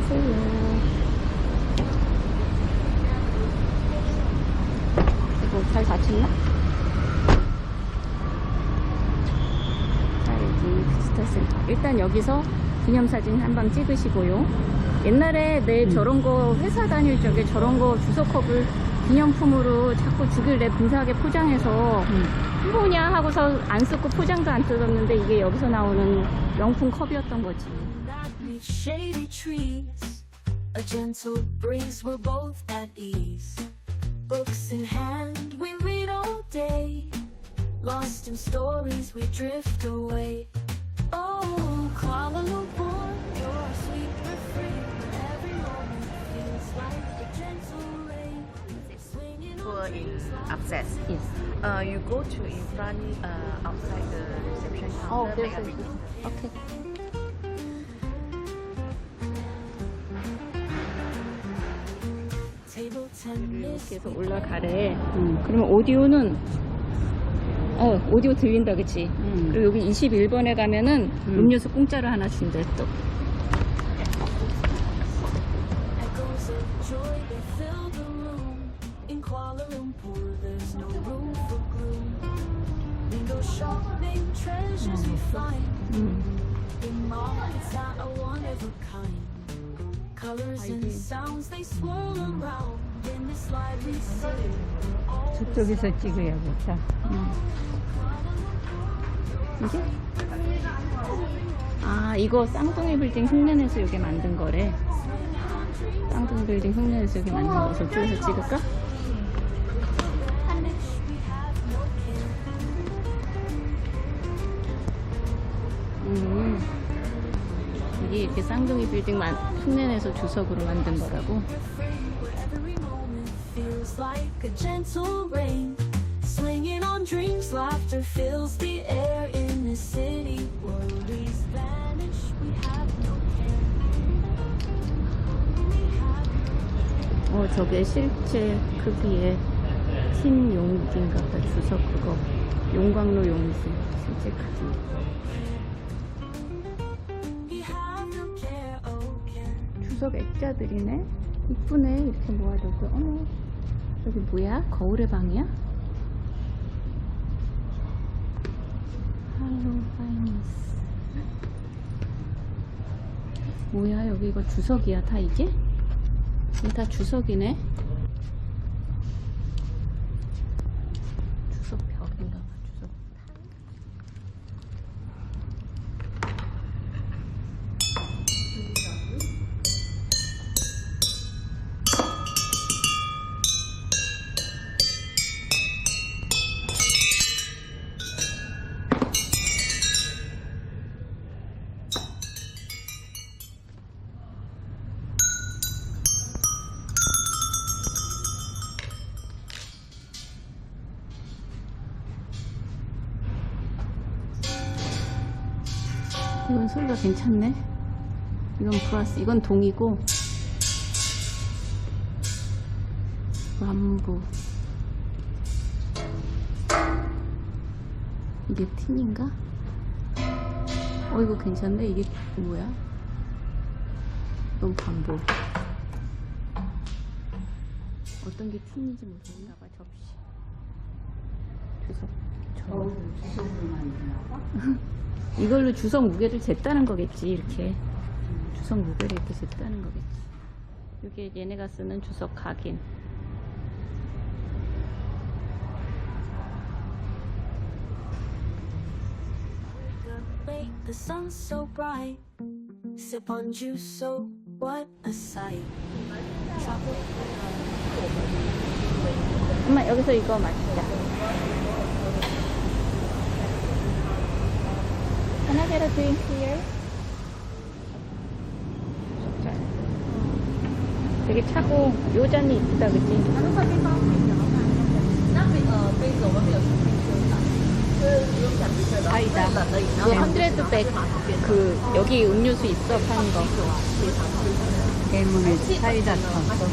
나오세요. 이거 잘 닫혔나? 자, 여기 비스터센터. 일단 여기서 기념사진 한 방 찍으시고요. 옛날에 내 저런 거 회사 다닐 적에 저런 거 주소컵을 기념품으로 자꾸 주길래 근사하게 포장해서 뭐냐 하고서 안 쓰고 포장도 안 뜯었는데 이게 여기서 나오는 명품 컵이었던 거지. Beneath shady trees, a gentle breeze, we're both at ease. Books in hand, we read all day. Lost in stories, we drift away. Oh, Kuala Lumpur, you're sweet refrain. Every moment feels like a gentle rain. Swinging tour on in trees like upstairs. Yes. Uh, you go to in front uh, outside the reception Oh, counter. there's make a a- 해서 올라가래. 그러면 오디오는 어 오디오 들린다 그치? 그리고 여기 21번에 가면은 음. 료수 공짜로 하나 준대 또. Colors and sounds they swirl around. 저쪽에서 찍어야겠다. 이게? 아 이거 쌍둥이 빌딩 흉내내서 여기 만든 거래. 쌍둥이 빌딩 흉내내서 여기 만든 거. 저쪽에서 찍을까? 이렇게 쌍둥이 빌딩 만, 흉내내서 주석으로 만든 거라고. 어, 저게 실제 크기의 틴 용기인가 보다. 주석 그거. 용광로 용기. 실제 크기. 주석 액자들이네. 이쁘네. 이렇게 모아둬서. 어머. 저기 뭐야? 거울의 방이야? 할로 파이니스. 뭐야? 여기 이거 주석이야, 다 이게? 이게 다 주석이네. 주석 벽인가 소리가 괜찮네. 이건 플러스, 이건 동이고. 완부. 이게 틴인가? 어, 이거 괜찮네. 이게 뭐야? 이건 반부. 어떤 게 틴인지 모르겠나 봐, 접시. 주석. 저. 이걸로 주석 무게를 쟀다는 거겠지 이렇게 주석 무게를 이렇게 쟀다는 거겠지 이게 얘네가 쓰는 주석 각인 the sun's so bright. Sip on juice, so what a sight. 엄마 여기서 이거 마시자 Can I get a drink here? 되게 차고 요 잔이 이쁘다 그치? 아이다. 그100 그 여기 음료수 있어 파는 거. 대문에 사이다. 타서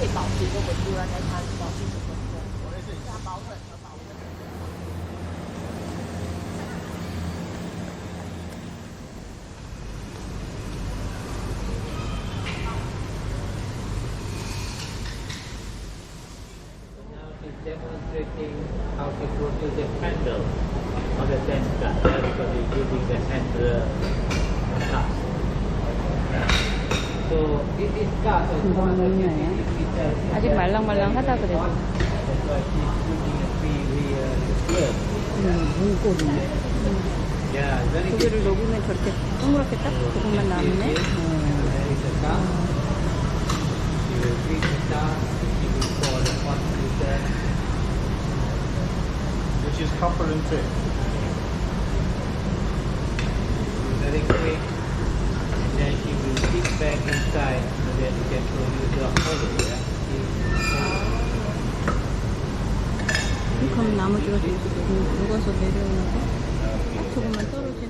demonstrating how to produce the handle on the sand gun. Everybody using the handle cut. So it is cut as one of the 네. 아직 말랑말랑하다 그래도. That's why she's using a three real glove. 응, 문고리네. Yeah, very good. 고기를 녹이면 저렇게 동그랗게 딱 조금만 나오네. There is a cup. You will bring the cup. Which is copper and fish. very quick and then she will stick back inside so that you can produce the hollow yeah? 그럼 나머지가 좀 녹아서 내려오는 거. 딱 조금만 떨어지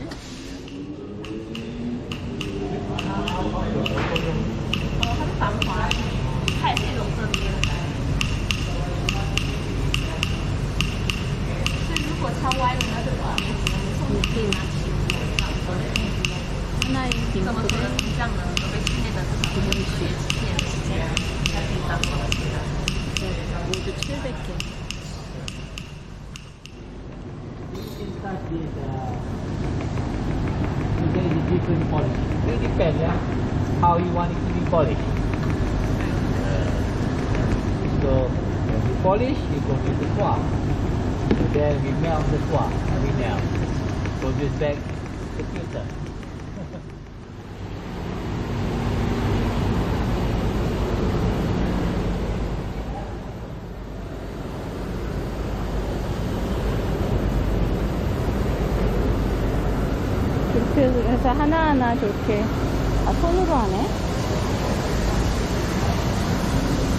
Different polish it depends yeah. How you want it to be polished so when you polish you go to the swab and then we melt the swab and we melt produce back the filter 해서 하나하나 저렇게 아 손으로 하네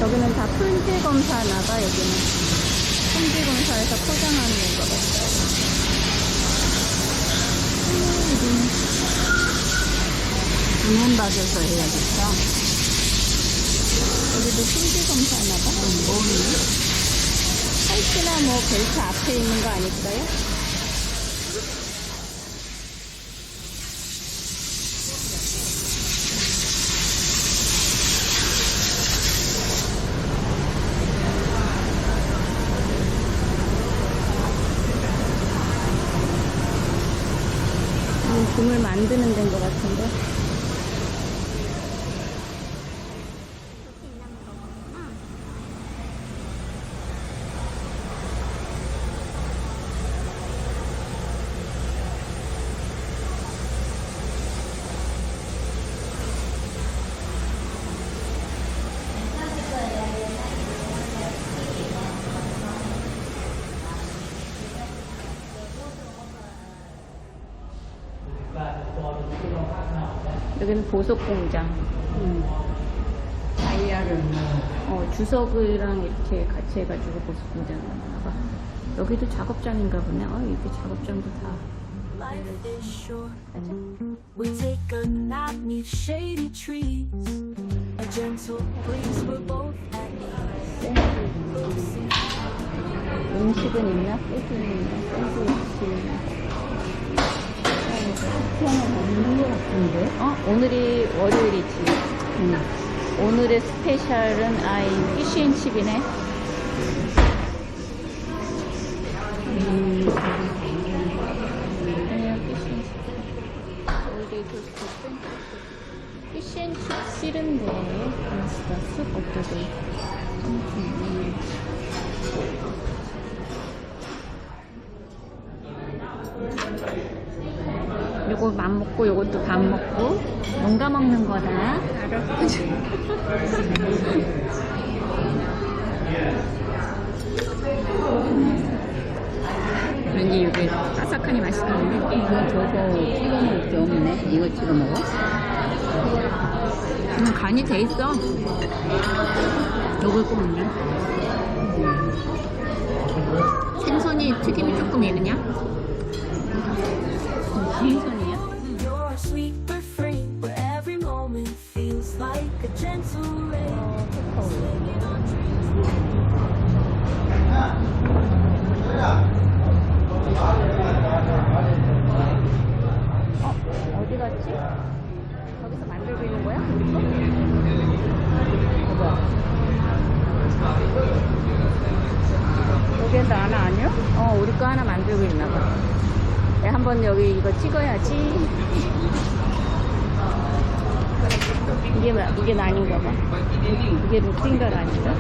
여기는 다 품질 검사하나 봐 여기는 품질 검사에서 포장하는 건가 봐 주문 받아서 해야겠다. 여기도 품질 검사하나 봐 뭐니? 팔찌나 뭐 벨트 앞에 있는 거 아닐까요? 음, 금을 만드는 데인 것 같은데. 여기는 보석 공장. 응. 다이아를 뭐. 어, 주석이랑 이렇게 같이 해가지고 보석 공장을 만드나봐. 여기도 작업장인가 보네. 어, 이렇게 작업장도 다. Life is short. We take a nap neath shady trees. A gentle breeze, we're both at ease. 음식은 있나? 있나? 샌드위치. 하나 없는 것 같은데? 어? 오늘이 월요일이지. 응. 오늘의 스페셜은 아이 피쉬앤칩이네. 음, 아니야, 피쉬앤칩. 올데이 토스트. 피쉬앤칩 싫은데. 알았어. 쑥 어떠게. 요거 맘 먹고 요것도 밥 먹고 농가 먹는 거다. 알았어. 왠지 이게 바삭하니 맛있겠는데? 이거 저거 찍어 먹을 게 없네. 이거 찍어 먹어? 음, 간이 돼 있어. 요걸 꼬먹네. 생선이 튀김이 조금 이르냐? 생선 저게 나는 아니야? 어, 우리 거 하나 만들고 있나 봐. 네, 한번 여기 이거 찍어야지. 이게, 마- 이게 난인가 봐. 이게 루틴가 난인가?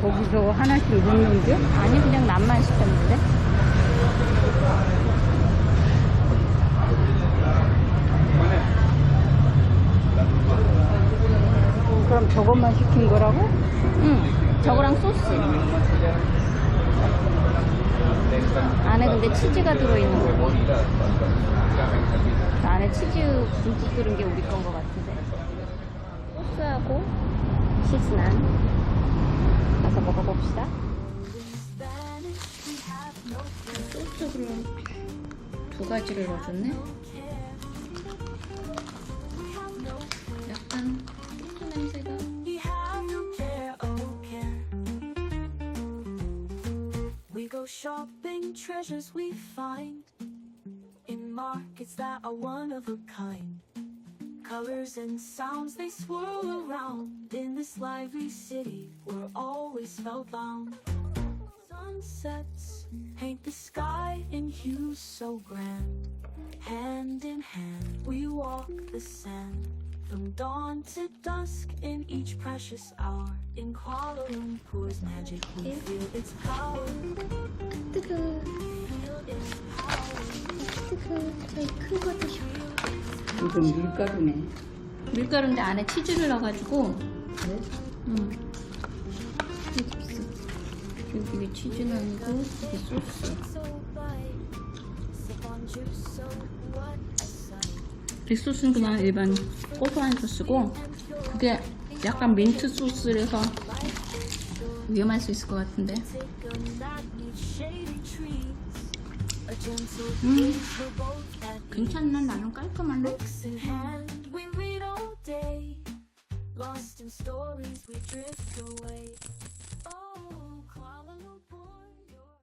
거기서 하나씩 넣는데? 아니, 그냥 남만 시켰는데. 그럼 저것만 시킨 거라고? 응, 저거랑 소스. 안에 근데 치즈가 들어있는. 그 안에 치즈 듬뿍 들은 게 우리 건것 같은데. 소스하고 치즈 난. 가서 먹어봅시다. Fear, 소스를 두 가지를 넣어줬네. Shopping, treasures we find in markets that are one of a kind. Colors and sounds they swirl around in this lively city. We're always spellbound. Sunsets paint the sky in hues so grand. Hand in hand, we walk the sand. From dawn to dusk in each precious hour. In Kuala Lumpur's magic, we feel its power. 뜨거, Feel its power. 뜨거. 저희 큰거 드셔. 이건 밀가루네. 밀가루인데 안에 치즈를 넣어가지고. 그래? 응. 여기. 여기 치즈는 아니고 여기 소스. So bright. Sip on juice, so what a sight. 이 소스는 그냥 일반 고소한 소스고 그게 약간 민트 소스라서 위험할 수 있을 것 같은데. 음, 괜찮나? 나는 깔끔한데? Lost in stories, we drift away.